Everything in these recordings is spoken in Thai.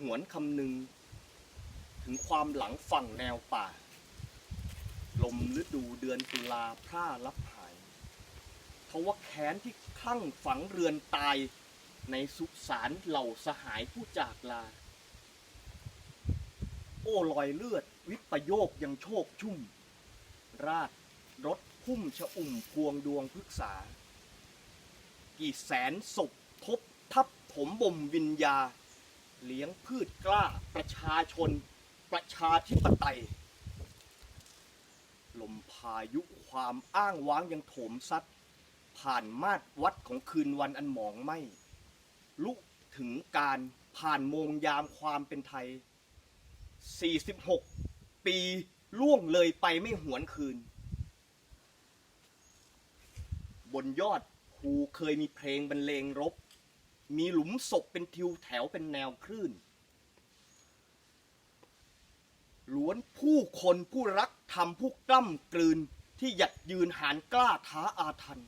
หวนคำนึง ถึงความหลังฝั่งแนวป่า ลมฤดูเดือนตุลาพร่ารับหายทว่าแค้นที่คลั่งฝังเรือนตายในสุสานเหล่าสหายผู้จากลา โอ้ลอยเลือดวิปโยคยังโชคชุ่ม ราดรถพุ่มชะอุ่มพวงดวงพฤกษา กี่แสนศพทบทับถมบ่มวิญญา เลี้ยงพืชกล้า ประชาชน ประชาธิปไตย ลมพายุความอ้างว้างยังโถมซัด ผ่านมาดวัดของคืนวันอันหมองไหมลุถึงการผ่านโมงยามความเป็นไทย 46 ปีล่วงเลยไปไม่หวนคืน บนยอดภูเคยมีเพลงบรรเลงรบ มีหลุมศพเป็นทิวแถวเป็นแนวคลื่น ล้วนผู้คนผู้รักทำผู้กล้ำกลืนที่หยัดยืนหานกล้าท้าอาทัน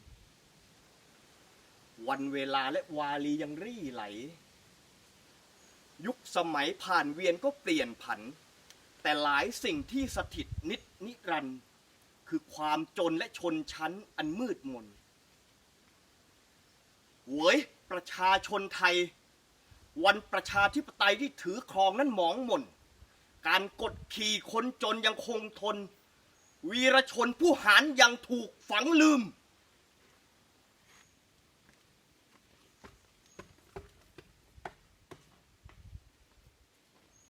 วันเวลาและวาลียังรี่ไหล ยุคสมัยผ่านเวียนก็เปลี่ยนผัน แต่หลายสิ่งที่สถิตนิดนิรันดร์คือความจนและชนชั้นอันมืดมนเว้ย ชาชนไทย วันประชาธิปไตยที่ถือครองนั้นหมองหม่น การกดขี่คนจนยังคงทน วีรชนผู้หารยังถูกฝังลืม